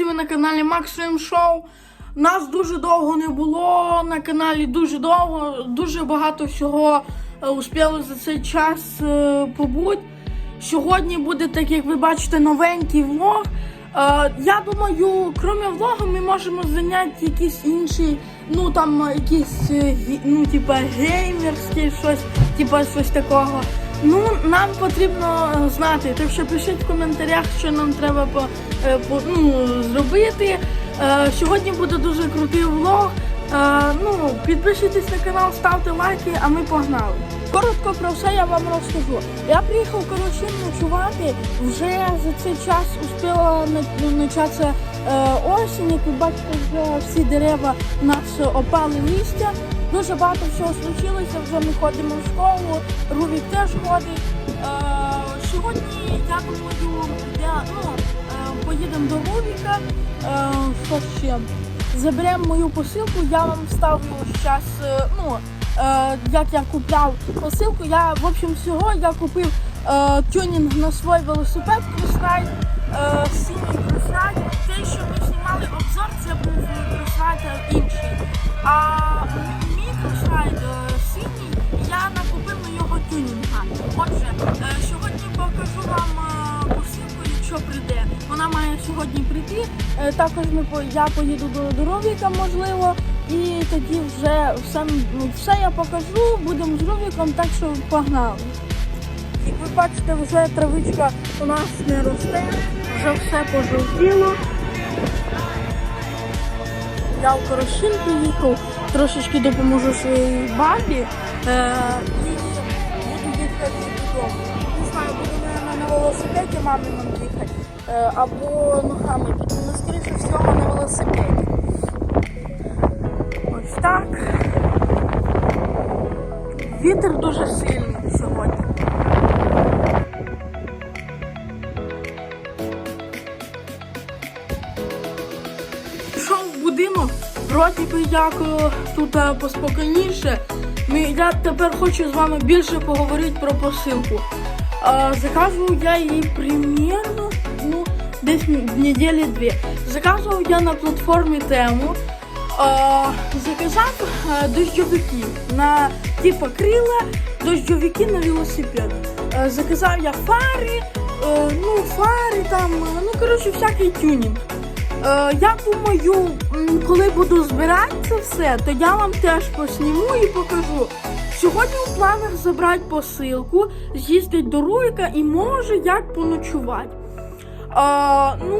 друзі, ви на каналі Максим Шоу. Нас дуже довго не було на каналі, дуже довго, дуже багато всього е, успіло за цей час е, побути. Сьогодні буде, так як ви бачите, новенький влог. Е, я думаю, крім влогу, ми можемо зайняти якісь інші, ну там якісь, ну, типа геймерські, щось, типа щось такого. Ну, нам потрібно знати. Так що пишіть в коментарях, що нам треба по, е, по, ну, зробити. Е, сьогодні буде дуже крутий влог. Е, ну, підписуйтесь на канал, ставте лайки, а ми погнали. Коротко про все я вам розкажу. Я приїхав коротше ночувати. Вже за цей час успіла початися е, осінь. Як ви бачите, вже всі дерева у нас опали листя. Дуже багато всього случилося. Вже ми ходимо в школу, Рувік теж ходить. Е, сьогодні я думаю, я, ну, е, поїдемо до Рувіка. Е, що ще? Заберемо мою посилку, я вам ставлю зараз, ну, як я купляв посилку. Я, в общем, всього я купив тюнінг на свій велосипед кросрайд, е, синій кросрайд. Те, що ми знімали обзор, це був кросрайд інший. А мій е, синій, я накупив на його тюнінга. Отже, е, сьогодні покажу вам е, посилку, якщо прийде. Вона має сьогодні прийти. Також я поїду до Доровіка, можливо, і тоді вже все, ну, все я покажу. Будемо з Ровіком, так що погнали. Як ви бачите, вже травичка у нас не росте, вже все пожовтіло. Я в Корошинку їхав, трошечки допоможу своїй бабі е, і буду їхати додому. Не знаю, буду наверно, на велосипеді мамином їхати е, або ногами. Тут, ну, скоріше всього, на велосипеді. Ось так. Вітер дуже сильний вроді би тут е, поспокійніше. Я тепер хочу з вами більше поговорити про посилку. Е, заказував я її примірно ну, десь неділі дві. Заказував я на платформі тему. Е, заказав дощовики на типу крила, дощовики на велосипед. Заказав я фари, ну фари там, ну коротше, всякий тюнінг. Е, я думаю, коли буду збирати це все, то я вам теж посніму і покажу. Сьогодні у планах забрати посилку, з'їздити до Руйка і може як поночувати. Е, ну,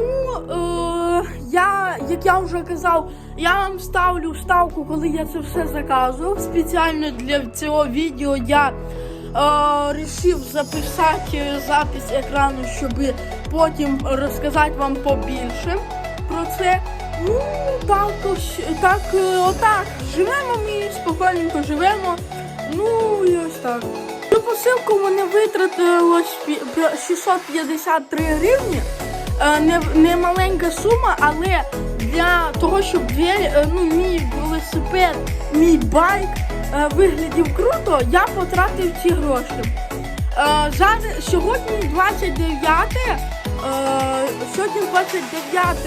е, я, як я вже казав, я вам ставлю вставку, коли я це все заказував. Спеціально для цього відео я е, рішив записати запис екрану, щоб потім розказати вам побільше про це. Ну, так, так, е, отак. Живемо ми, спокійненько живемо. Ну і ось так. На посилку мене витратилось пі- пі- 653 гривні. Е, Не, не маленька сума, але для того, щоб е, ну, мій велосипед, мій байк виглядів круто, я потратив ці гроші. Зараз, сьогодні 29, е, сьогодні 29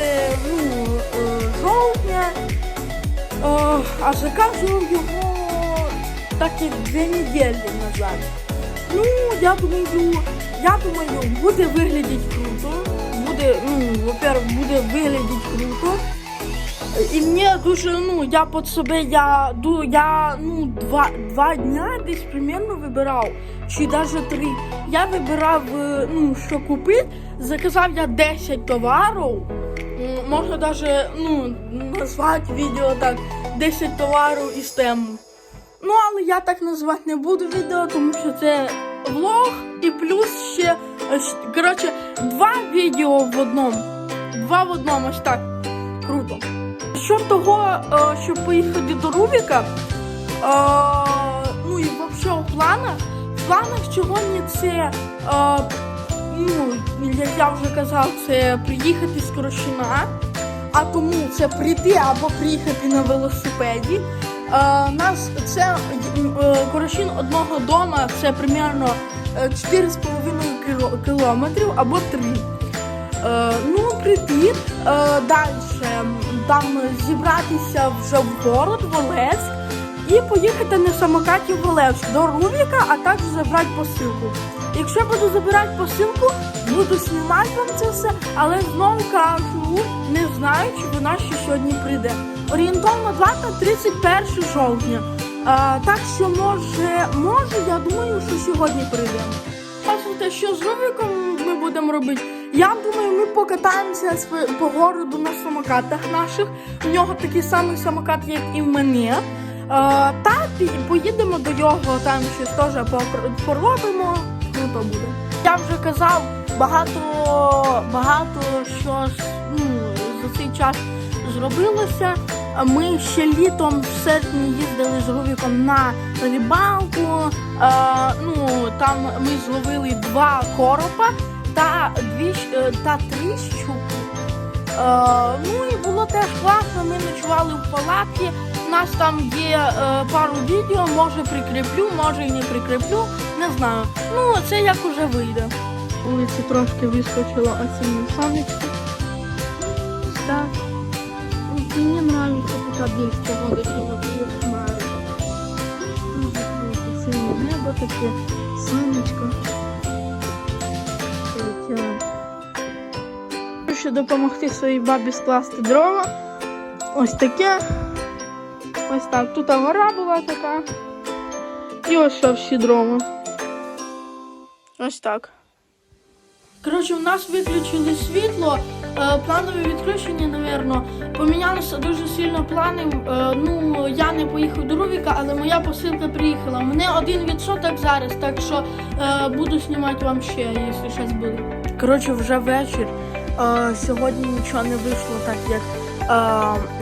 ну, е, жовтня, а заказував його так як дві неділі назад. Ну, я думаю, я думаю, буде виглядати круто. Буде, ну, во-первых, буде виглядати круто. І мені дуже, ну, я під себе, я, я ну, два, два дня десь примерно вибирав, чи навіть три. Я вибирав, е, ну, що купити, заказав я 10 товарів. Можна навіть, ну, назвати відео так, 10 товарів із тему. Ну, але я так назвати не буду відео, тому що це влог і плюс ще, е, коротше, два відео в одному. Два в одному, ось так. Круто. Що того, е, щоб поїхати до Рубіка, ну і взагалі в планах, в планах сьогодні це, е, ну, як я вже казав, це приїхати з Корощина, а тому це прийти або приїхати на велосипеді. Е, нас це е, Корошин одного дома це примерно е, 4,5 кілометрів або 3. Е, ну, прийти е, далі, там зібратися вже в город, в Олевськ, і поїхати на самокаті в Олевськ до Рубіка, а також забрати посилку. Якщо я буду забирати посилку, буду знімати вам це все, але знову кажу, не знаю, чи вона ще сьогодні прийде. Орієнтовно дата 31 жовтня. А, так що може, може, я думаю, що сьогодні прийде. Бачите, що з Рубіком ми будемо робити? Я думаю, ми покатаємося по городу на самокатах наших. У нього такий самий самокат, як і в мене. А, та поїдемо до його, там щось теж поробимо. Ну то буде. Я вже казав, багато, багато що ну, за цей час зробилося. Ми ще літом в серпні їздили з Рубіком на рибалку. Е, ну, там ми зловили два коропа та дві е, та три щуки. Е, ну і було теж класно. Ми ночували в палатці. Нас там є е, пару відео, може прикріплю, може і не прикріплю. Не знаю. Ну, це як уже вийде. Вулиці трошки вискочило осіннє сонечко. Так. Мені подобається така більш погода, що є хмари. Синє небо таке, сонечко. Щоб допомогти своїй бабі скласти дрова. Ось таке. Ось так. Тут гора була така. І ось що всі дрова. Ось так. Коротше, у нас виключили світло, е, планове відключення, напевно. Помінялися дуже сильно плани. Е, ну, я не поїхав до Рувіка, але моя посилка приїхала. Мене один відсоток зараз, так що е, буду знімати вам ще, якщо щось буде. Коротше, вже вечір. Сьогодні нічого не вийшло так, як е,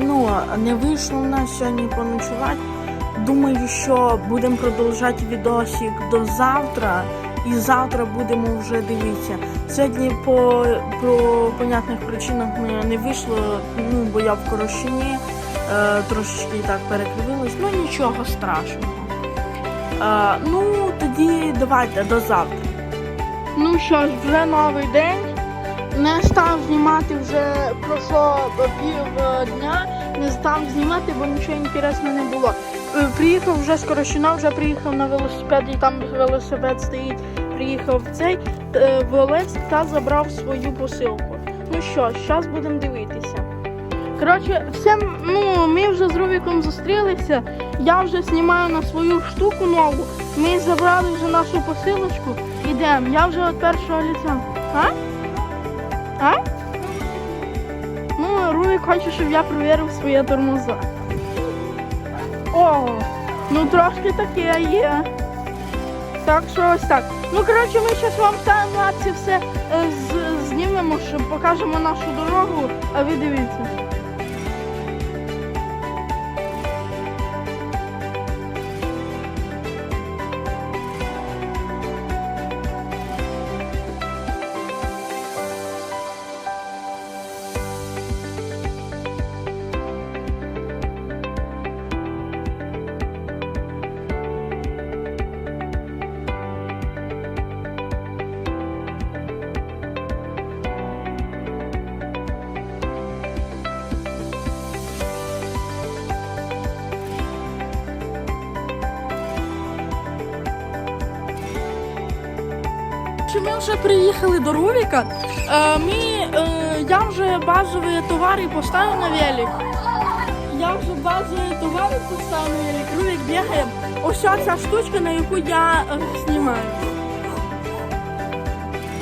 ну, не вийшло в нас сьогодні поночувати. Думаю, що будемо продовжати відосик до завтра. І завтра будемо вже дивитися. Сьогодні по, по понятних причинах ми не вийшло, ну бо я в Корощині е, трошечки так перекривилась, ну нічого страшного. Е, ну тоді давайте до завтра. Ну що ж, вже новий день. Не став знімати вже пройшло пів е, дня, не став знімати, бо нічого інтересного не було. Е, Приїхав вже з вже приїхав на велосипеді, там велосипед стоїть. Приїхав в цей е, в Олець та забрав свою посилку. Ну що, зараз будемо дивитися. Коротше, все, ну, ми вже з Рубіком зустрілися. Я вже знімаю на свою штуку нову. Ми забрали вже нашу посилочку. Ідемо. Я вже від першого ліця. А? А? Ну, Руй хоче, щоб я перевірив своє тормоза. О, ну трошки таке є. Так що ось так. Ну, коротше, ми зараз вам таймлапсі все е, з- знімемо, щоб покажемо нашу дорогу, а ви дивіться. Ми вже приїхали до Рувіка? Е, ми, е, я вже базові товари поставив на велик. Я вже базові товари поставив на велик. Рувік бігає. Ось ця штучка, на яку я е, знімаю.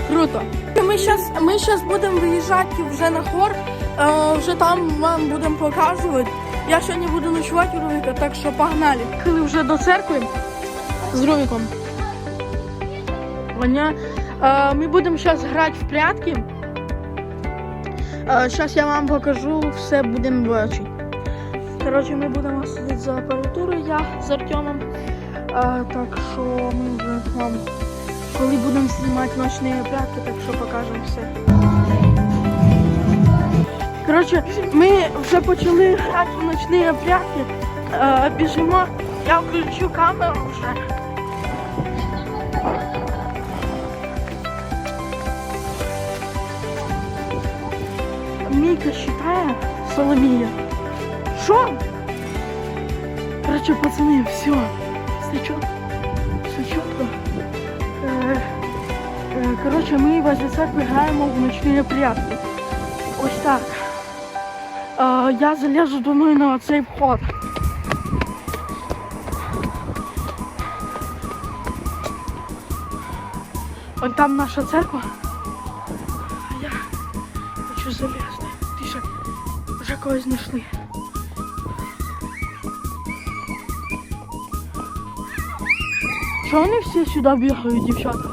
Круто. Ми зараз ми будемо виїжджати вже на хор, вже там вам будемо показувати. Я сьогодні буду ночувати у Рувіка, так що погнали. Їхали вже до церкви з Рувіком. Ваня, е, ми будемо зараз грати в прятки. Зараз я вам покажу, все будемо бачити. Коротше, ми будемо сидіти за апаратурою, я з Артемом. Е, так ми вже вам, коли будемо знімати ночні прятки, так що покажемо все. Коротше, ми вже почали грати в ночні прятки. Е, біжимо, я включу камеру вже. Соломійка считає? Соломія. Що? Короче, пацани, все. Все чітко. Все чітко. Е, е, короче, ми возле церкви граємо в ночні прятки. Ось так. Е, я залежу, думаю, на цей вход. Вон там наша церква. вже когось знайшли. Чого вони всі сюди бігають, дівчата?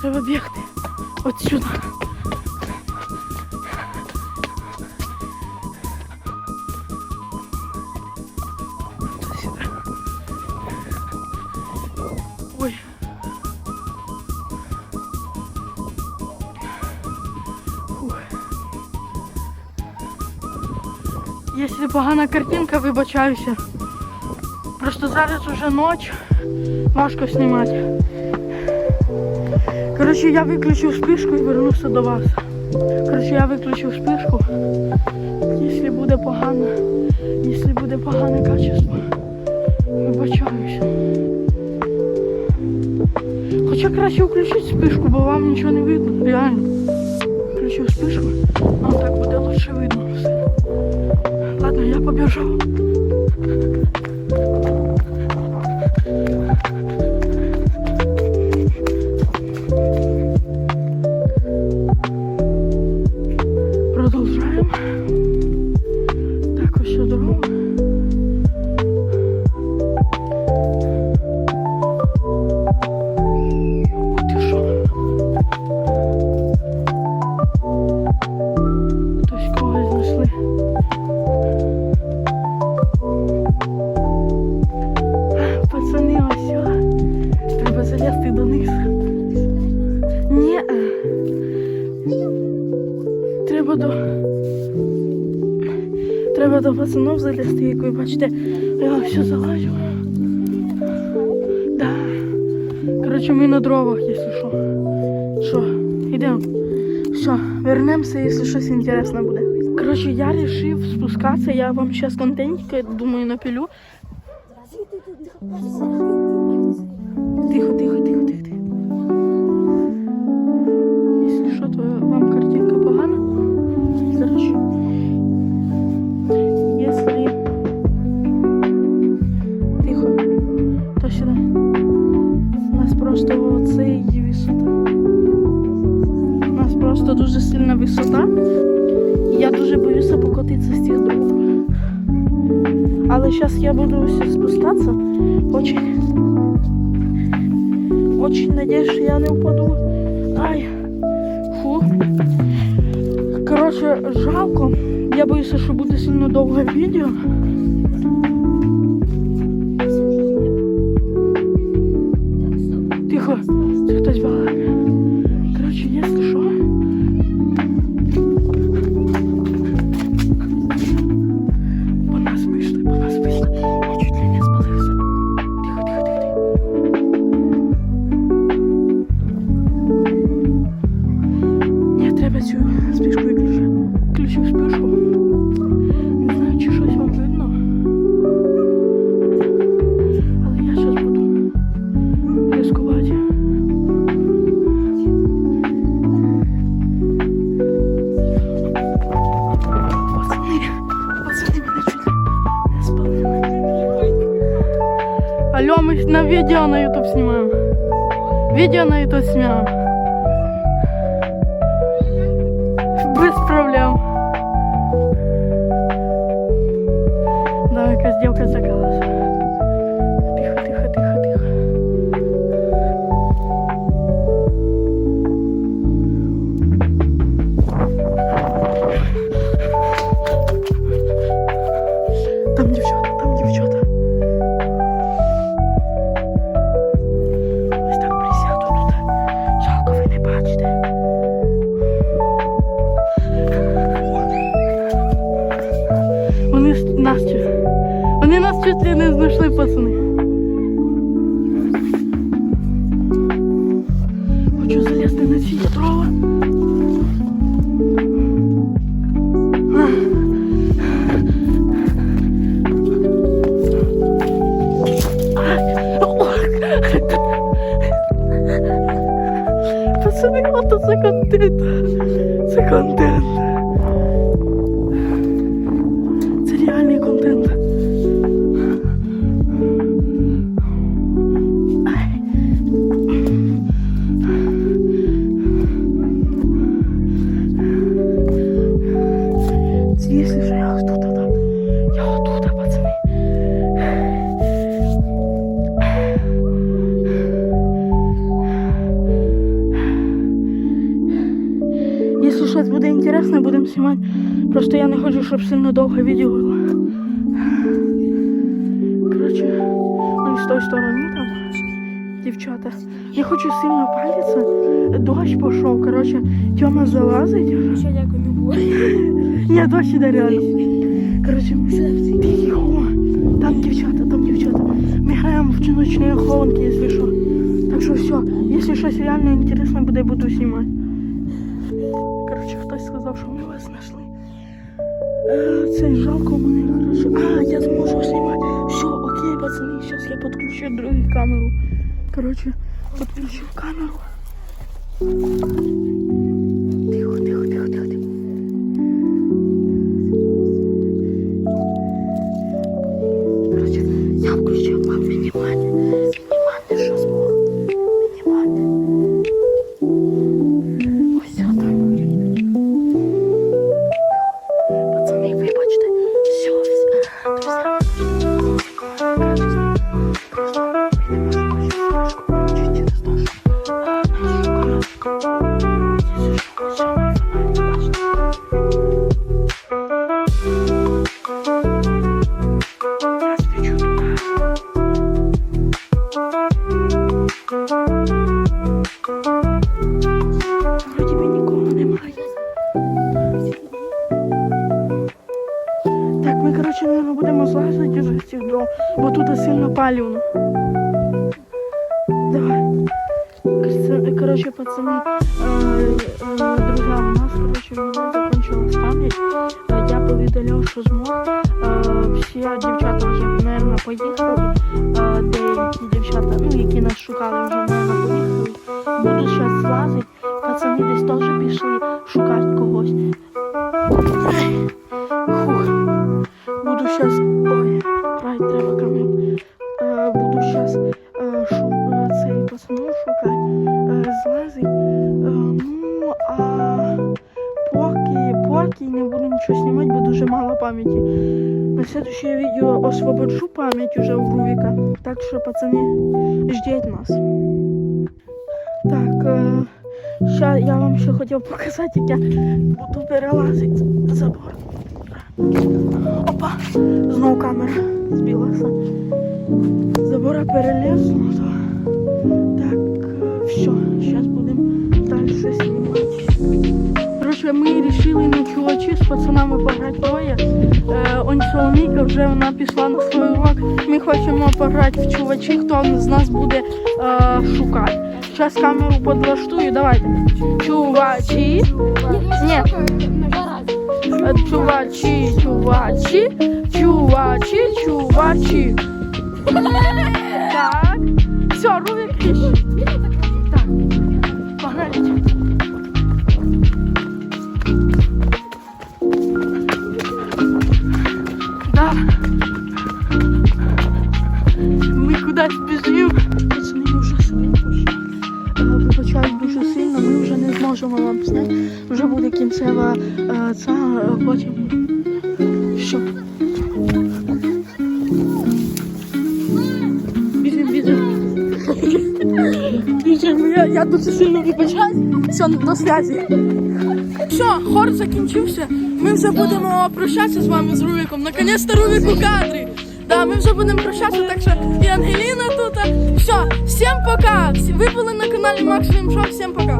Треба бігти. От сюди. Якщо погана картинка, вибачаюся. Просто зараз уже ніч, важко знімати. Коротше, я виключив спишку і вернувся до вас. Коротше, я виключив спишку. Якщо буде погано, якщо буде погане качество, вибачаюся. Хоча краще включити спишку, бо вам нічого не видно, реально. Включив спишку, вам так буде лучше видно. Ладно, Треба до пацанов залізти, як ви бачите. Я все залазю. Да. Коротше, ми на дровах, якщо що. Що, йдемо. Все, вернемося, якщо щось інтересне буде. Коротше, я вирішив спускатися, я вам зараз контентика, думаю, тихо, тихо, тихо. Просто оце є висота. У нас просто дуже сильна висота. Я дуже боюся покотитися з цих дров. Але зараз я буду ось спускатися. Очень, очень надеюсь, що я не впаду. Ай. Фу. Коротше, жалко. Я боюся, що буде сильно довге відео. YouTube снимаем. Видео на YouTube снимаем. Без проблем. Да, якась дівка не знайшли пацани. Щоб сильно довго відео було. Коротше, ну з тої сторони там дівчата. Я хочу сильно палитися. Дощ пішов, коротше, Тьома залазить. Ще дякую не було. Ні, дощ іде реально. Коротше, тихо. Там дівчата, там дівчата. Ми граємо в ночні хованки, якщо що. Так що все, якщо щось реально інтересне буде, буду знімати. Коротше, хтось сказав, що ми Це жалко мене, коротше. А, я зможу знімати. Все, окей, пацани, зараз я підключу другу камеру. Коротше, підключу камеру. Тихо, тихо, тихо, тихо, тихо. Короче, я включил вам внимание. Будемо злазити вже з цих дров, бо тут сильно палівно. Давай. Коротше, Коротше, пацани, е, друзі, у нас, мене закончилась пам'ять. Я повідаляв, що змог. Всі дівчата вже, мабуть, поїхали. Деякі дівчата, ну, які нас шукали, вже, мабуть, поїхали. Буду зараз злазити. Пацани десь теж пішли буду зараз цей пацану шукати. Злазить. Ну, а поки, поки не буду нічого знімати, бо дуже мало пам'яті. На следующее відео освободжу пам'ять уже у Рувіка. Так що, пацани, ждіть нас. Так, Ща я вам ще хотів показати, як я буду перелазити забор. Опа! Знову камера збилася. Забора перелізла. Так, е, все, зараз будемо далі знімати. Коротше, ми вирішили на чувачі з пацанами пограти троє. Е, он Соломійка вже вона пішла на свій урок. Ми хочемо пограти в чувачі, хто з нас буде е, шукати. Зараз камеру подлаштую, давайте. Чувачі. Ні. Е, Чувачі, чувачі, чувачі, чувачі. Так. Все, Рувік річ. Так. Погнали. Да. Ми кудись біжимо. Пацани, ми вже себе пошли. Вибачаю дуже сильно, ми вже не зможемо вам зняти. Вже буде кінцева е, ця, е, потім. Що? Я, дуже сильно вибачаюсь. Все, до зв'язі. Все, хор закінчився. Ми вже будемо прощатися з вами з Рувіком. Наконець-то Рувік у кадрі. Да, ми вже будемо прощатися, так що і Ангеліна тут. Все, всім пока. Ви були на каналі Максимум Шоу, всім пока.